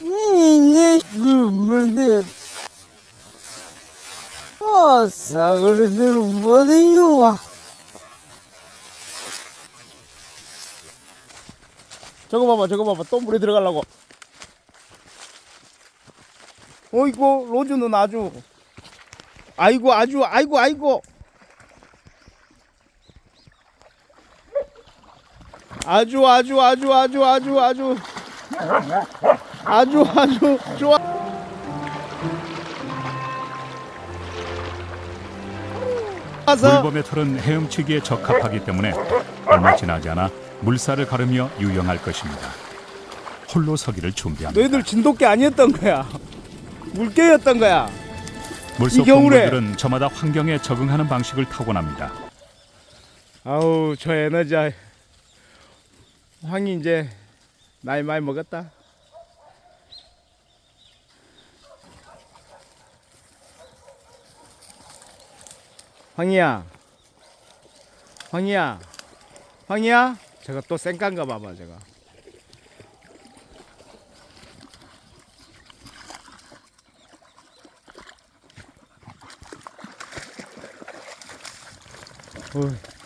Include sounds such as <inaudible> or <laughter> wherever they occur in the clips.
이게 눈물들 아 사그리들 못해요 저거 봐봐 저거 봐봐. 또 물에 들어가려고. 어이구 로즈는 아주. 아이고 아주 아이고 아이고. 아주 아주 아주 아주 아주 아주. 아주 아주 좋아. 물범의 털은 헤엄치기에 적합하기 때문에 얼마 지나지 않아 물살을 가르며 유영할 것입니다. 홀로 서기를 준비합니다. 너희들 진돗개 아니었던 거야. 물개였던 거야. 물속 동물들은 저마다 환경에 적응하는 방식을 타고납니다. 아우 저 에너지. 황이 이제 나이 많이 먹었다. 황희야. 황희야. 황희야. 제가 또 쌩깐가 봐봐 제가. 어이.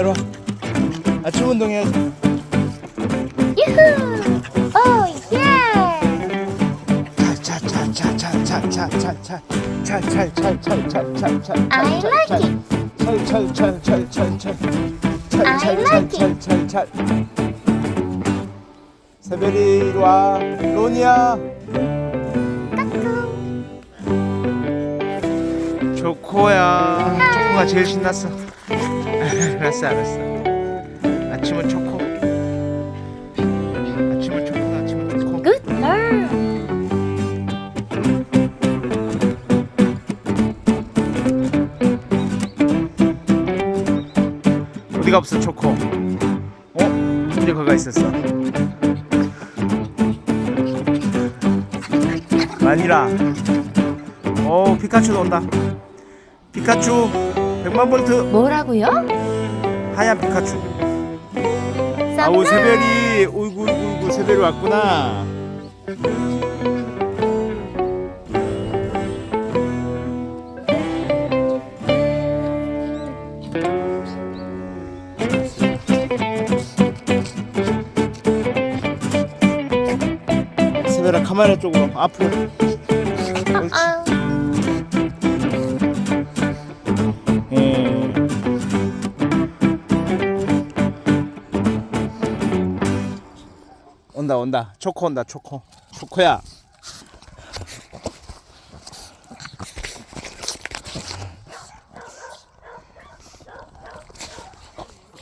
내려와 아침 운동 해야지. 유후! 오, 예! I like it. I like 찰찰찰찰찰찰찰찰찰찰찰찰찰찰찰찰찰찰 세별이 이리 와 로니야 까꿍 초코야. 초코가 제일 신났어. 알았어 알았어. 아침은 초코. 아침은 초코 아침은 초코. Good girl. 어디가 없어 초코? 어? 이제 거가 있었어? 마니라. 오 피카츄도 온다. 피카츄 100만 볼트. 뭐라고요? 하얀 피카츄. 아우 썸나. 새별이. 어이구 어이구 어이구 새별이 왔구나. 새별아 카메라 쪽으로 앞으로. 옳지 온다 온다 초코 온다 초코 초코야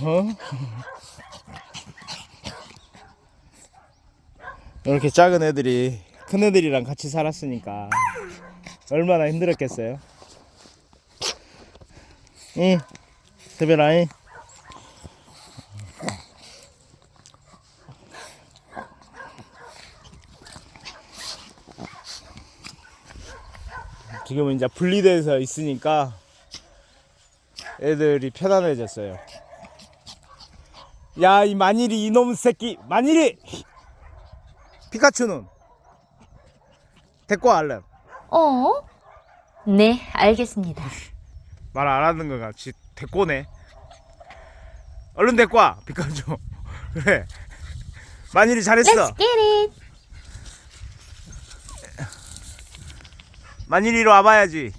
어? 이렇게 작은 애들이 큰 애들이랑 같이 살았으니까 얼마나 힘들었겠어요? 응, 세별아이. 지금은 이제 분리돼서 있으니까 애들이 편안해졌어요. 야, 이 만일이 이놈 새끼, 만일이 피카츄는 데리고 와, 얼른. 어? 네, 알겠습니다. 말 안 하는 거 같이 데리고 오네. 얼른 데리고 와, 피카츄. <laughs> 그래. 만일이 잘했어. Let's get it. 만일이로 와봐야지.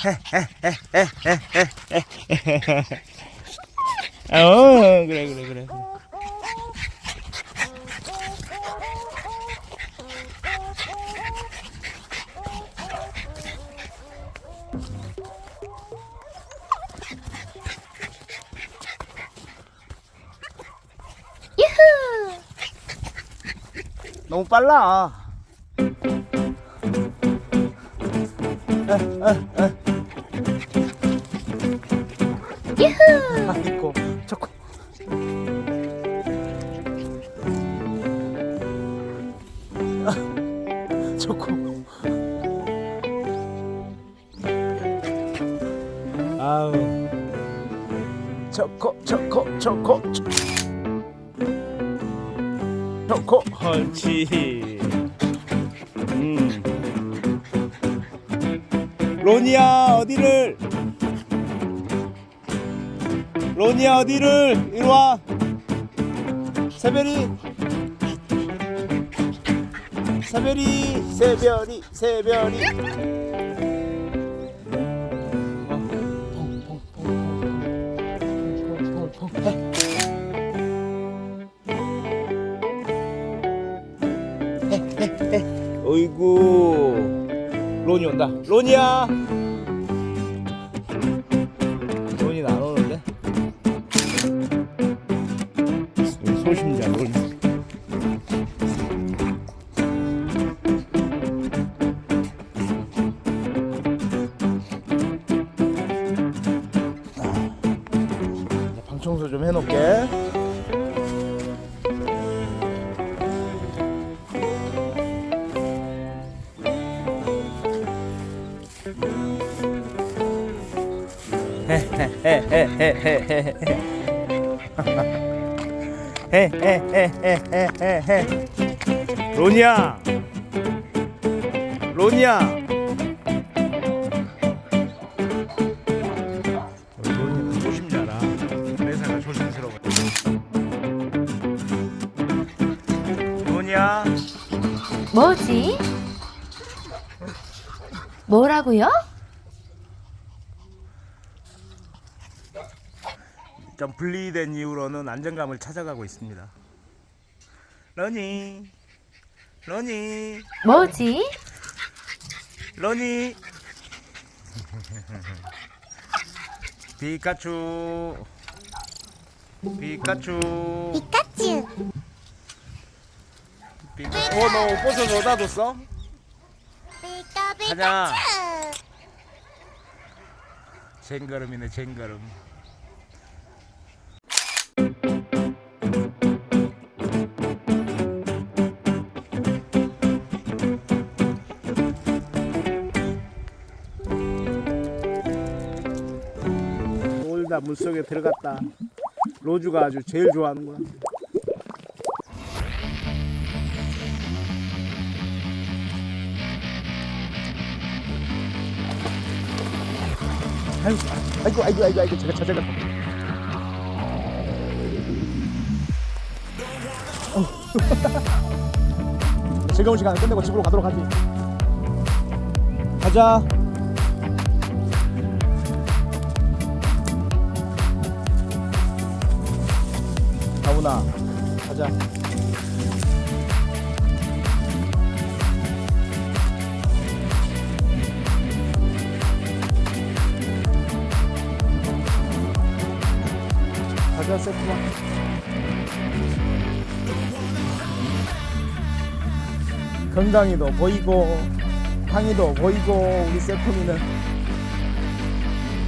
<laughs> 어, 그래, 그래, 그래. 유후. 너무 빨라. 유후! 아이고, 초코. 초코. 아우. 초코, 초코, 초코. 초- 초코. 옳지. 로니야, 어디를? 로니야 어디를? 이리 와. 새별이. 새별이 새별이 새별이. 어이구 로니 온다. 로니야 <laughs> 로니야. 로니야. 우리 로니는 조심자라. 매사가 조심스러워. 로니야. 뭐지? 뭐라고요? 좀 분리된 이후로는 안정감을 찾아가고 있습니다. 로니 로니. 뭐지? 로니. 피카츄. 피카츄. 피카츄. 피카츄 어너 옷벗어 어디다 뒀어? 피카 가자. 피카츄. 쟁걸음이네 쟁걸음 물속에 들어갔다. 로즈가 아주 제일 좋아하는구나 아이고 아이고 아이고 아이고 아이고 제가 찾아가. 즐거운 시간 끝내고 집으로 가도록 하지. 가자 다훈아 가자. 가자 세프마 건강이도 보이고 항이도 보이고 우리 세프미는